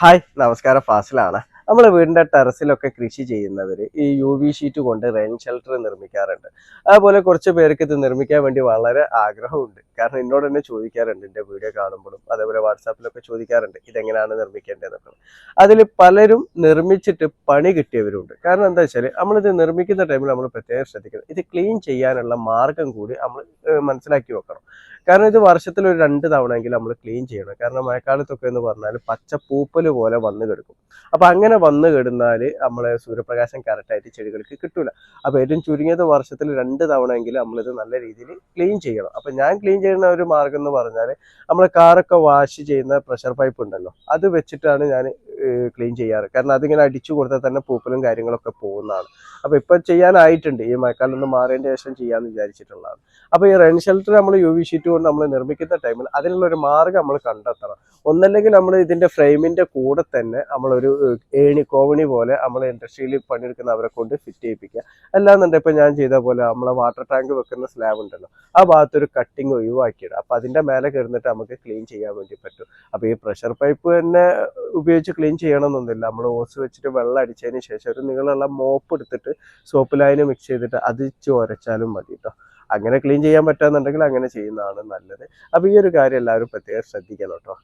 Hi നമസ്കാരം. ഫാസിലാണ്. നമ്മൾ വീടിന്റെ ടെറസിലൊക്കെ കൃഷി ചെയ്യുന്നവർ ഈ യു വി ഷീറ്റ് കൊണ്ട് റെയിൻ ഷെൽട്ടർ നിർമ്മിക്കാറുണ്ട്. അതുപോലെ കുറച്ച് പേർക്ക് ഇത് നിർമ്മിക്കാൻ വേണ്ടി വളരെ ആഗ്രഹമുണ്ട്. കാരണം എന്നോട് തന്നെ ചോദിക്കാറുണ്ട് എന്റെ വീഡിയോ കാണുമ്പോഴും. അതേപോലെ വാട്സാപ്പിലൊക്കെ ചോദിക്കാറുണ്ട് ഇതെങ്ങനെയാണ് നിർമ്മിക്കേണ്ടതെന്നൊക്കെ അതിൽ പലരും നിർമ്മിച്ചിട്ട് പണി കിട്ടിയവരുണ്ട്. കാരണം എന്താ വെച്ചാൽ നമ്മളിത് നിർമ്മിക്കുന്ന ടൈമിൽ നമ്മൾ പ്രത്യേകം ശ്രദ്ധിക്കണം. ഇത് ക്ലീൻ ചെയ്യാനുള്ള മാർഗം കൂടി നമ്മൾ മനസ്സിലാക്കി വെക്കണം. കാരണം ഇത് വർഷത്തിൽ ഒരു രണ്ട് തവണയെങ്കിലും നമ്മൾ ക്ലീൻ ചെയ്യണം. കാരണം മഴക്കാലത്തൊക്കെ എന്ന് പറഞ്ഞാൽ പച്ച പൂപ്പൽ പോലെ വന്ന് കിടക്കും. അപ്പൊ അങ്ങനെ വന്നു കിടന്നാൽ നമ്മളെ സൂര്യപ്രകാശം കറക്റ്റായിട്ട് ചെടികൾക്ക് കിട്ടില്ല അപ്പോൾ ഏറ്റവും ചുരുങ്ങിയത് വർഷത്തിൽ രണ്ട് തവണയെങ്കിലും നമ്മളിത് നല്ല രീതിയിൽ ക്ലീൻ ചെയ്യണം. അപ്പൊ ഞാൻ ക്ലീൻ ചെയ്യുന്ന ഒരു മാർഗം എന്ന് പറഞ്ഞാൽ നമ്മളെ കാറൊക്കെ വാഷ് ചെയ്യുന്ന പ്രഷർ പൈപ്പ് ഉണ്ടല്ലോ അത് വെച്ചിട്ടാണ് ഞാൻ ക്ലീൻ ചെയ്യാറ്. കാരണം അതിങ്ങനെ അടിച്ചു കൊടുത്താൽ തന്നെ പൂപ്പലും കാര്യങ്ങളൊക്കെ പോകുന്നതാണ്. അപ്പോൾ ഇപ്പം ചെയ്യാനായിട്ടുണ്ട്. ഈ മഴക്കാലം ഒന്ന് മാറേണ്ട ശേഷം ചെയ്യാമെന്ന് വിചാരിച്ചിട്ടുള്ളതാണ്. അപ്പോൾ ഈ റെയിൻ ഷെൽട്ടർ നമ്മൾ യു വി ഷീറ്റ് കൊണ്ട് നമ്മൾ നിർമ്മിക്കുന്ന ടൈമിൽ അതിനുള്ള ഒരു മാർഗം നമ്മൾ കണ്ടെത്തണം. ഒന്നല്ലെങ്കിൽ നമ്മൾ ഇതിന്റെ ഫ്രെയിമിന്റെ കൂടെ തന്നെ നമ്മളൊരു ഏണി കോവണി പോലെ നമ്മൾ ഇൻഡസ്ട്രിയിൽ പണിയെടുക്കുന്ന അവരെ കൊണ്ട് ഫിറ്റ് ചെയ്യിപ്പിക്കുക. അല്ലാന്നുണ്ടെങ്കിൽ ഇപ്പം ഞാൻ ചെയ്ത പോലെ നമ്മളെ വാട്ടർ ടാങ്ക് വെക്കുന്ന സ്ലാബ് ഉണ്ടല്ലോ ആ ഭാഗത്തൊരു കട്ടിങ് ഒഴിവാക്കിയിടുക. അപ്പോൾ അതിന്റെ മേലെ കിടന്നിട്ട് നമുക്ക് ക്ലീൻ ചെയ്യാൻ വേണ്ടി പറ്റും. അപ്പോൾ ഈ പ്രഷർ പൈപ്പ് തന്നെ ഉപയോഗിച്ച് ക്ലീൻ ചെയ്യണമെന്നൊന്നുമില്ല. നമ്മൾ ഓസ് വെച്ചിട്ട് വെള്ളം അടിച്ചതിന് ശേഷം ഒരു നീളമുള്ള മോപ്പ് എടുത്തിട്ട് സോപ്പ് ലൈന് മിക്സ് ചെയ്തിട്ട് അത് ഉരച്ചാലും മതി കേട്ടോ അങ്ങനെ ക്ലീൻ ചെയ്യാൻ പറ്റാന്നുണ്ടെങ്കിൽ അങ്ങനെ ചെയ്യുന്നതാണ് നല്ലത്. അപ്പൊ ഈ ഒരു കാര്യം എല്ലാവരും പ്രത്യേകം ശ്രദ്ധിക്കണം കേട്ടോ